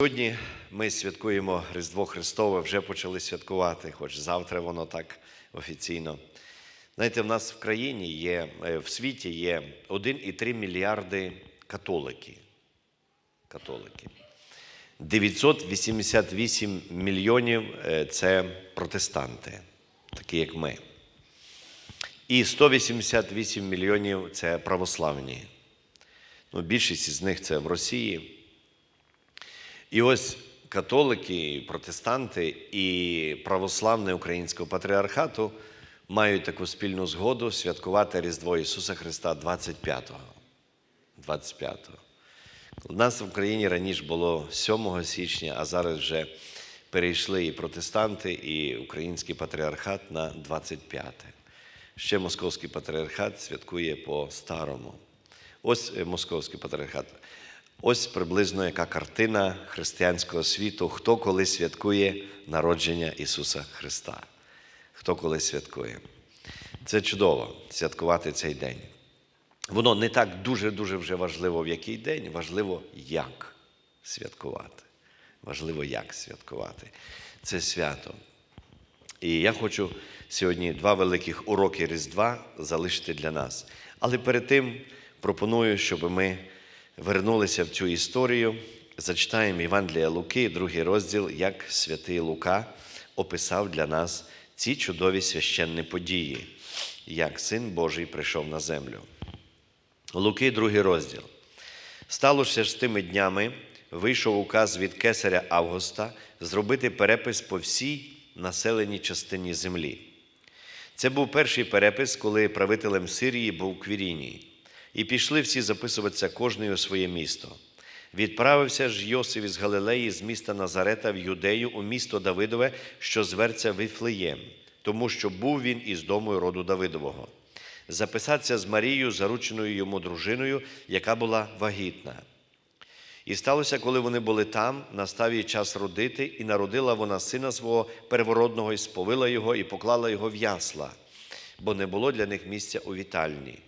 Сьогодні ми святкуємо Різдво Христове, вже почали святкувати, хоч завтра воно так офіційно. Знаєте, в нас в країні є, е, в світі є 1,3 мільярди католики. Католики. 988 мільйонів е, це протестанти, такі як ми. І 188 мільйонів це православні. Ну, більшість із них це в Росії. І ось католики, протестанти і православний українського патріархату мають таку спільну згоду святкувати Різдво Ісуса Христа 25-го. 25-го. У нас в Україні раніше було 7 січня, а зараз вже перейшли і протестанти, і український патріархат на 25. Ще Московський патріархат святкує по-старому. Ось Московський патріархат. Ось приблизно яка картина християнського світу, хто коли святкує народження Ісуса Христа. Хто коли святкує. Це чудово святкувати цей день. Воно не так дуже-дуже вже важливо, в який день, важливо, як святкувати. Важливо, як святкувати. Це свято. І я хочу сьогодні два великих уроки Різдва залишити для нас. Але перед тим пропоную, щоб ми вернулися в цю історію, зачитаємо Євангелія Луки, другий розділ, як святий Лука описав для нас ці чудові священні події, як Син Божий прийшов на землю. Луки, другий розділ. Сталося ж з тими днями, вийшов указ від кесаря Августа зробити перепис по всій населеній частині землі. Це був перший перепис, коли правителем Сирії був Квіріній. І пішли всі записуватися кожний у своє місто. Відправився ж Йосиф із Галилеї з міста Назарета в Юдею у місто Давидове, що зветься Вифлеєм, тому що був він із дому роду Давидового. Записатися з Марією, зарученою йому дружиною, яка була вагітна. І сталося, коли вони були там, настав їй час родити, і народила вона сина свого первородного, і сповила його, і поклала його в ясла, бо не було для них місця у вітальні.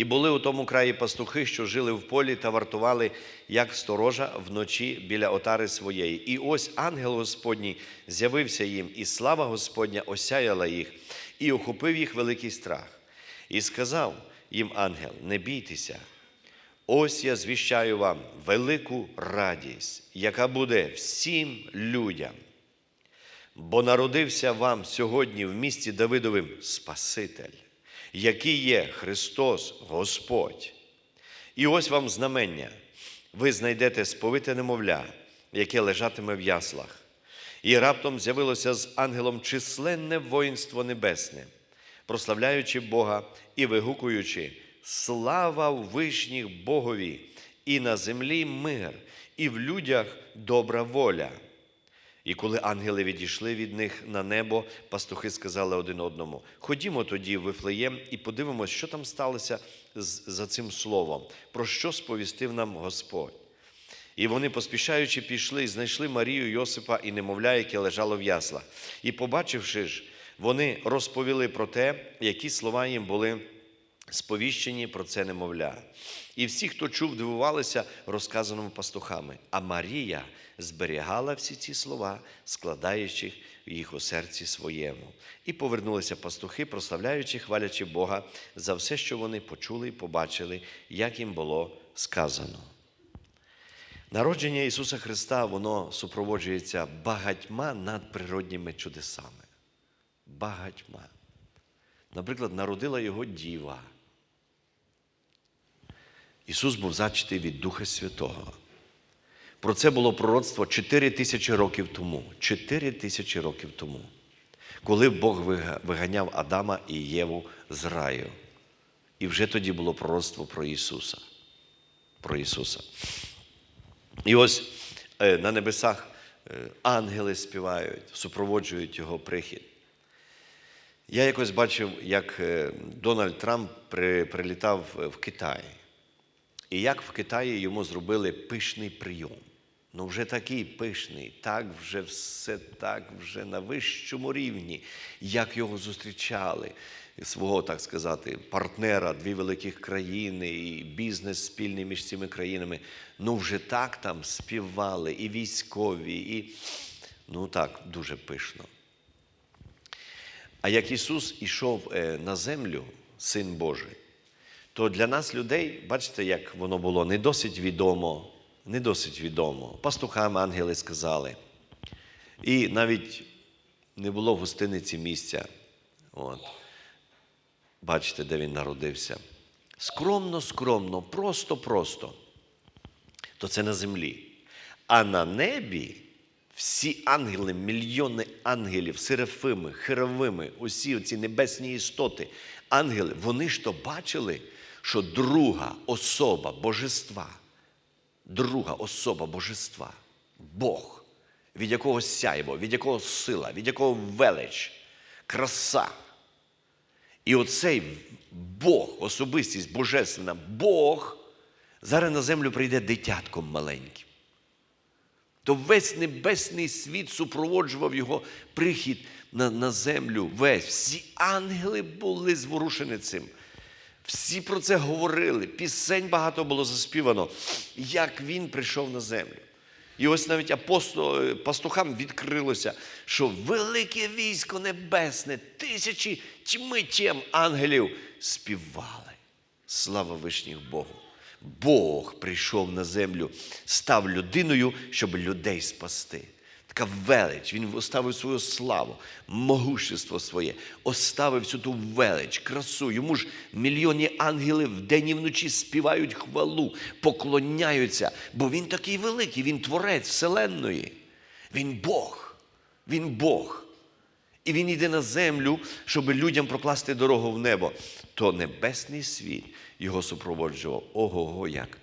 І були у тому краї пастухи, що жили в полі та вартували, як сторожа вночі біля отари своєї. І ось ангел Господній з'явився їм, і слава Господня осяяла їх, і охопив їх великий страх. І сказав їм ангел: Не бійтеся, ось я звіщаю вам велику радість, яка буде всім людям. Бо народився вам сьогодні в місті Давидовим Спаситель який є Христос Господь. І ось вам знамення. Ви знайдете сповите немовля, яке лежатиме в яслах. І раптом з'явилося з ангелом численне воїнство небесне, прославляючи Бога і вигукуючи слава в вишніх Богові, і на землі мир, і в людях добра воля. І коли ангели відійшли від них на небо, пастухи сказали один одному: Ходімо тоді в Вифлеєм і подивимось, що там сталося за цим словом, про що сповістив нам Господь. І вони, поспішаючи, пішли і знайшли Марію Йосипа і немовля, яке лежало в яслах. І, побачивши ж, вони розповіли про те, які слова їм були сповіщені про це немовля. І всі, хто чув, дивувалися розказаному пастухами. А Марія зберігала всі ці слова, складаючи їх у серці своєму. І повернулися пастухи, прославляючи, хвалячи Бога за все, що вони почули і побачили, як їм було сказано. Народження Ісуса Христа, воно супроводжується багатьма надприродніми чудесами. Багатьма. Наприклад, народила його діва. Ісус був зачатий від Духа Святого. Про це було пророцтво 4 тисячі років тому. 4 тисячі років тому, коли Бог виганяв Адама і Єву з раю. І вже тоді було пророцтво про Ісуса. Про Ісуса. І ось е, на небесах е, ангели співають, супроводжують Його прихід. Я якось бачив, як е, Дональд Трамп прилітав в Китай. І як в Китаї йому зробили пишний прийом. Ну, вже такий пишний, так вже все так вже на вищому рівні, як його зустрічали, свого, так сказати, партнера, дві великих країни, і бізнес спільний між цими країнами. Ну, вже так там співали, і військові, і ну так, дуже пишно. А як Ісус ішов е, на землю, Син Божий, то для нас, людей, бачите, як воно було не досить відомо, не досить відомо. Пастухам ангели сказали. І навіть не було в гостиниці місця. От. Бачите, де він народився. Скромно, скромно, просто, просто. То це на землі. А на небі всі ангели, мільйони ангелів, серафими, херовими, усі ці небесні істоти, ангели, вони ж то бачили, що друга особа божества, друга особа божества, Бог, від якого сяйво, від якого сила, від якого велич, краса. І оцей Бог, особистість божественна, Бог, зараз на землю прийде дитятком маленьким. То весь небесний світ супроводжував його прихід на, на землю. Весь. Всі ангели були зворушені цим. Всі про це говорили. Пісень багато було заспівано, як він прийшов на землю. І ось навіть апостол, пастухам відкрилося, що велике військо небесне, тисячі тьми тєм ангелів співали. Слава вишніх Богу! Бог прийшов на землю, став людиною, щоб людей спасти. Така велич, він оставив свою славу, могущество своє, оставив всю ту велич, красу. Йому ж мільйони ангелів вдень і вночі співають хвалу, поклоняються, бо він такий великий, він творець Вселенної. Він Бог, він Бог. І він йде на землю, щоб людям прокласти дорогу в небо. То небесний світ його супроводжував. Ого-го, як.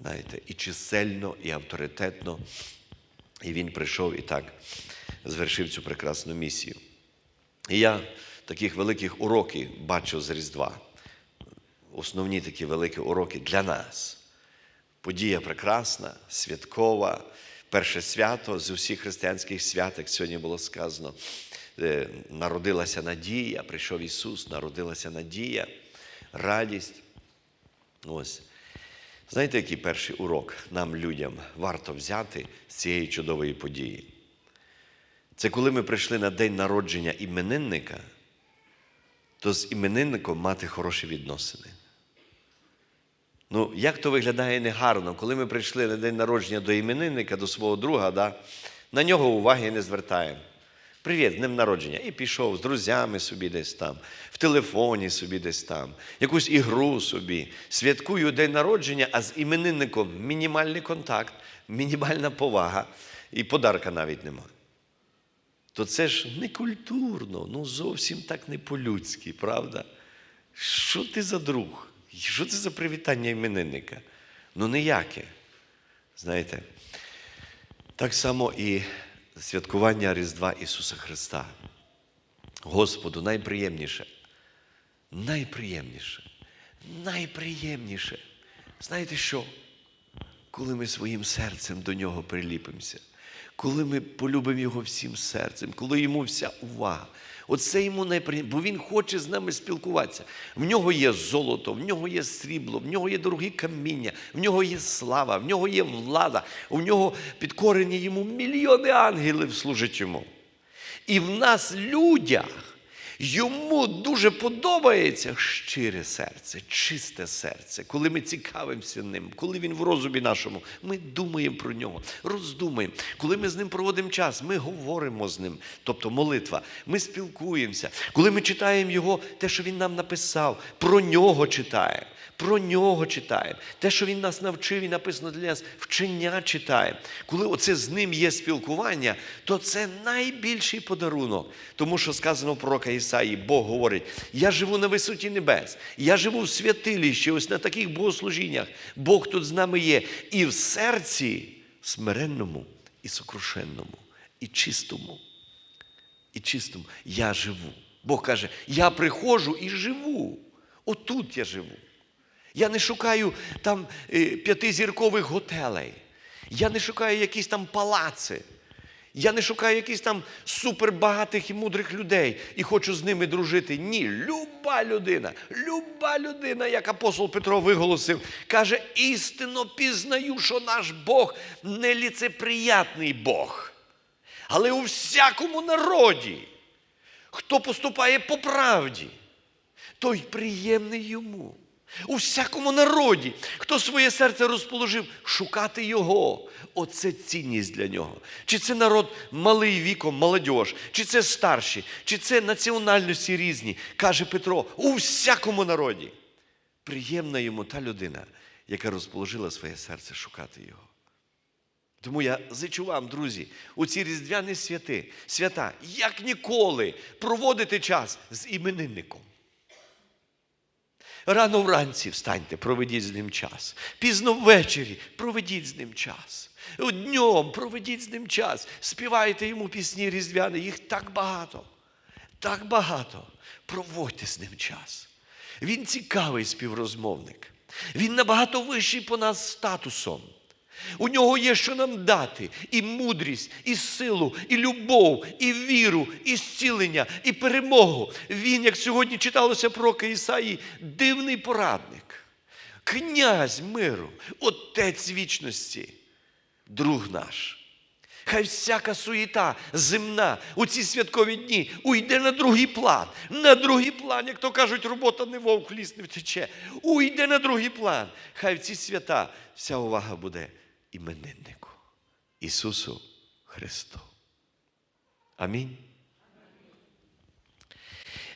Знаєте, і чисельно, і авторитетно. І він прийшов і так звершив цю прекрасну місію. І я таких великих уроків бачу з Різдва. Основні такі великі уроки для нас. Подія прекрасна, святкова, перше свято з усіх християнських свят, як сьогодні було сказано. Е, Народилася надія, прийшов Ісус, народилася надія, радість. Ось. Знаєте, який перший урок нам, людям, варто взяти з цієї чудової події? Це коли ми прийшли на день народження іменинника, то з іменинником мати хороші відносини. Ну, як то виглядає негарно, коли ми прийшли на день народження до іменинника, до свого друга, да, на нього уваги не звертаємо. Привіт, з днем народження. І пішов з друзями собі десь там, в телефоні собі десь там, якусь ігру собі. Святкую день народження, а з іменинником мінімальний контакт, мінімальна повага, і подарка навіть нема. То це ж не культурно, ну зовсім так не по-людськи, правда? Що ти за друг? Що це за привітання іменинника? Ну ніяке. Знаєте, так само і святкування Різдва Ісуса Христа. Господу найприємніше, найприємніше, найприємніше. Знаєте що? Коли ми своїм серцем до нього приліпимося, коли ми полюбимо Його всім серцем, коли йому вся увага. Оце йому найприємніше, бо Він хоче з нами спілкуватися. В нього є золото, в нього є срібло, в нього є дорогі каміння, в нього є слава, в нього є влада, в нього підкорені йому мільйони ангелів служать йому. І в нас, людях, йому дуже подобається щире серце, чисте серце, коли ми цікавимося ним, коли він в розумі нашому, ми думаємо про нього, роздумаємо. Коли ми з ним проводимо час, ми говоримо з ним, тобто молитва, ми спілкуємося. Коли ми читаємо його, те, що він нам написав, про нього читаємо. Про нього читаємо. Те, що він нас навчив і написано для нас, вчення читаємо. Коли оце з ним є спілкування, то це найбільший подарунок. Тому що сказано в пророка Ісаї, Бог говорить: я живу на висоті небес, я живу в святилищі, ось на таких богослужіннях. Бог тут з нами є. І в серці смиренному, і сокрушенному, і чистому. І чистому я живу. Бог каже, я приходжу і живу. Отут я живу. Я не шукаю там е, п'ятизіркових готелей. Я не шукаю якісь там палаци. Я не шукаю якихось там супербагатих і мудрих людей і хочу з ними дружити. Ні, люба людина, люба людина, як апостол Петро виголосив, каже: істинно пізнаю, що наш Бог не ліцеприятний Бог. Але у всякому народі, хто поступає по правді, той приємний йому. У всякому народі, хто своє серце розположив, шукати його. Оце цінність для нього. Чи це народ малий віком, молодь, чи це старші, чи це національності різні, каже Петро, у всякому народі. Приємна йому та людина, яка розположила своє серце шукати його. Тому я зичу вам, друзі, у ці різдвяні святи, свята, як ніколи, проводити час з іменинником. Рано вранці встаньте, проведіть з ним час. Пізно ввечері проведіть з ним час. Днем проведіть з ним час. Співайте йому пісні різдвяні, їх так багато. Так багато. Проводьте з ним час. Він цікавий співрозмовник. Він набагато вищий по нас статусом. У нього є що нам дати: і мудрість, і силу, і любов, і віру, і зцілення, і перемогу. Він, як сьогодні читалося про Ісаї, дивний порадник, князь миру, отець вічності, друг наш. Хай всяка суєта земна у ці святкові дні уйде на другий план. На другий план, як то кажуть, робота не вовк ліс не втече. Уйде на другий план. Хай в ці свята вся увага буде імениннику Ісусу Христу. Амінь.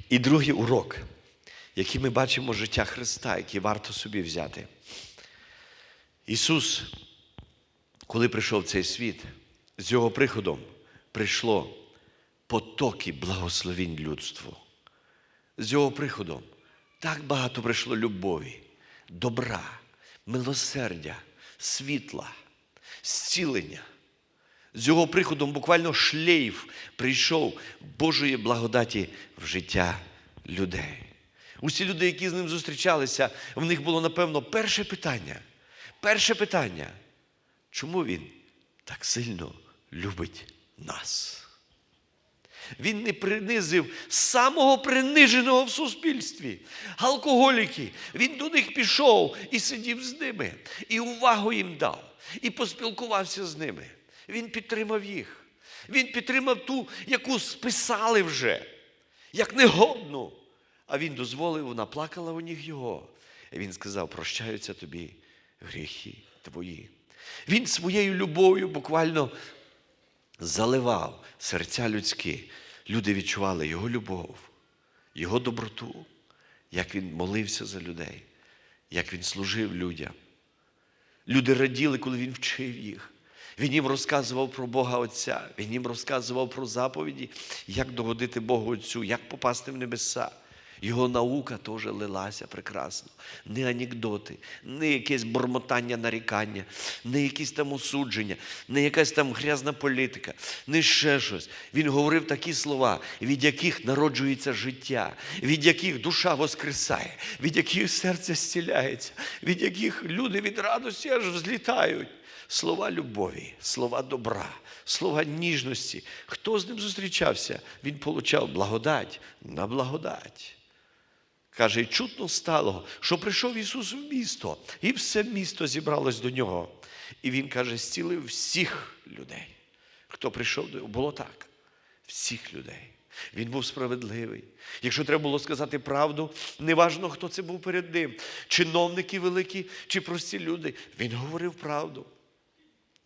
І другий урок, який ми бачимо життя Христа, який варто собі взяти. Ісус, коли прийшов в цей світ, з його приходом прийшло потоки благословінь людству. З його приходом так багато прийшло любові, добра, милосердя, світла, зцілення. З його приходом буквально шлейф прийшов Божої благодаті в життя людей. Усі люди, які з ним зустрічалися, в них було, напевно, перше питання. Перше питання. Чому він так сильно любить нас? Він не принизив самого приниженого в суспільстві. Алкоголіки. Він до них пішов і сидів з ними, і увагу їм дав, і поспілкувався з ними. Він підтримав їх. Він підтримав ту, яку списали вже, як негодну. А він дозволив, вона плакала у ніг його. І він сказав: прощаються тобі гріхи твої. Він своєю любов'ю буквально заливав серця людські. Люди відчували його любов, його доброту, як він молився за людей, як він служив людям. Люди раділи, коли він вчив їх. Він їм розказував про Бога Отця, він їм розказував про заповіді, як догодити Богу Отцю, як попасти в небеса. Його наука теж лилася прекрасно. Не анекдоти, не якесь бормотання нарікання, не якісь там осудження, не якась там грязна політика, не ще щось. Він говорив такі слова, від яких народжується життя, від яких душа воскресає, від яких серце зціляється, від яких люди від радості аж взлітають. Слова любові, слова добра, слова ніжності. Хто з ним зустрічався, він получав благодать на благодать. Каже, і чутно стало, що прийшов Ісус в місто, і все місто зібралось до нього. І Він каже, зцілив всіх людей. Хто прийшов до нього, було так. Всіх людей. Він був справедливий. Якщо треба було сказати правду, неважно, хто це був перед ним, чиновники великі чи прості люди, він говорив правду.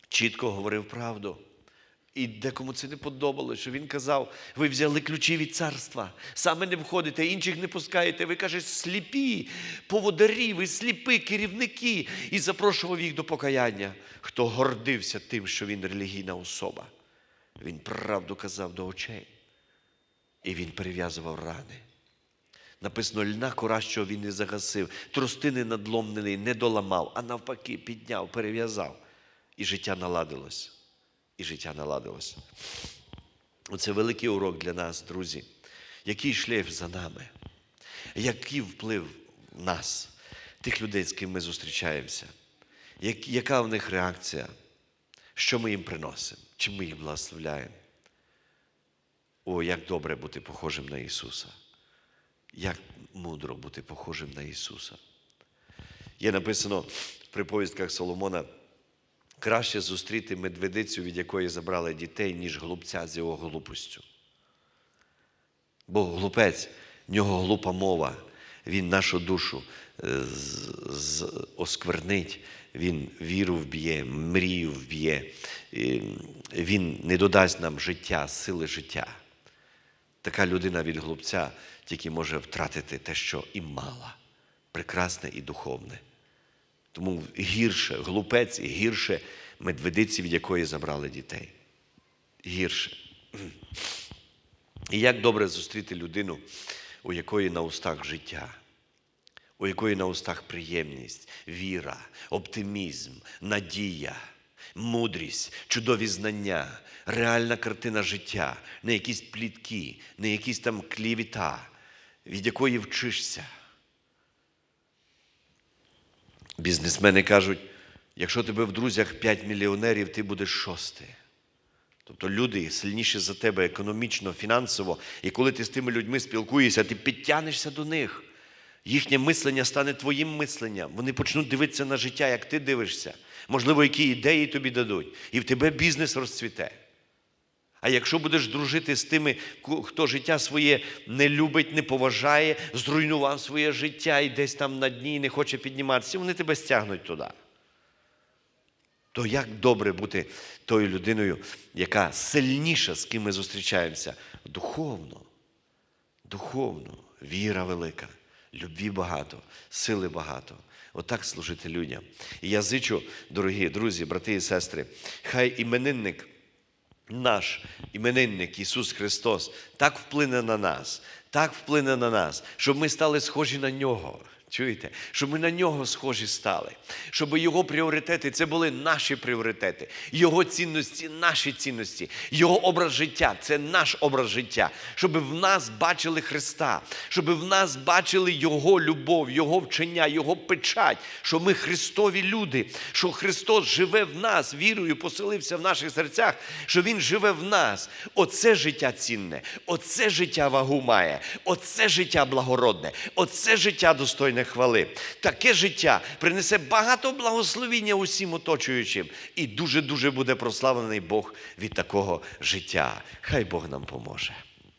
Чітко говорив правду. І декому це не подобалося, що він казав, ви взяли ключі від царства, саме не входите, інших не пускаєте. Ви каже, сліпі, поводарі, ви сліпі, керівники, і запрошував їх до покаяння, хто гордився тим, що він релігійна особа. Він правду казав до очей. І він перев'язував рани. Написано, льна кора, що він не загасив, тростини надломлений не доламав, а навпаки, підняв, перев'язав. І життя наладилось. І життя наладилось. Оце великий урок для нас, друзі. Який шлейф за нами? Який вплив в нас, тих людей, з ким ми зустрічаємося? Як, яка в них реакція? Що ми їм приносимо? Чим ми їх благословляємо? О, як добре бути похожим на Ісуса. Як мудро бути похожим на Ісуса. Є написано в приповістках Соломона: краще зустріти медведицю, від якої забрали дітей, ніж глупця з його глупостю. Бо глупець, в нього глупа мова, він нашу душу е, осквернить, він віру вб'є, мрію вб'є, він не додасть нам життя, сили життя. Така людина від глупця тільки може втратити те, що і мала, прекрасне і духовне. Тому гірше, глупець і гірше медведиці, від якої забрали дітей. Гірше. І як добре зустріти людину, у якої на устах життя, у якої на устах приємність, віра, оптимізм, надія, мудрість, чудові знання, реальна картина життя, не якісь плітки, не якісь там клівіта, від якої вчишся. Бізнесмени кажуть, якщо тебе в друзях 5 мільйонерів, ти будеш шостий. Тобто люди сильніші за тебе економічно, фінансово, і коли ти з тими людьми спілкуєшся, ти підтягнешся до них. Їхнє мислення стане твоїм мисленням. Вони почнуть дивитися на життя, як ти дивишся. Можливо, які ідеї тобі дадуть. І в тебе бізнес розцвіте. А якщо будеш дружити з тими, хто життя своє не любить, не поважає, зруйнував своє життя і десь там на дні не хоче підніматися, вони тебе стягнуть туди. То як добре бути тою людиною, яка сильніша, з ким ми зустрічаємося, духовно, духовно, віра велика, любві багато, сили багато. Отак служити людям. І я зичу, дорогі друзі, брати і сестри, хай іменинник наш іменинник Ісус Христос так вплине на нас, так вплине на нас, щоб ми стали схожі на Нього. Чуєте? Щоб ми на нього схожі стали, щоб його пріоритети це були наші пріоритети, його цінності, наші цінності, його образ життя це наш образ життя, щоб в нас бачили Христа, щоб в нас бачили Його любов, Його вчення, Його печать, що ми Христові люди, що Христос живе в нас, вірою поселився в наших серцях, що Він живе в нас. Оце життя цінне, оце життя вагу має, оце життя благородне, оце життя достойне хвали. Таке життя принесе багато благословіння усім оточуючим. І дуже-дуже буде прославлений Бог від такого життя. Хай Бог нам поможе.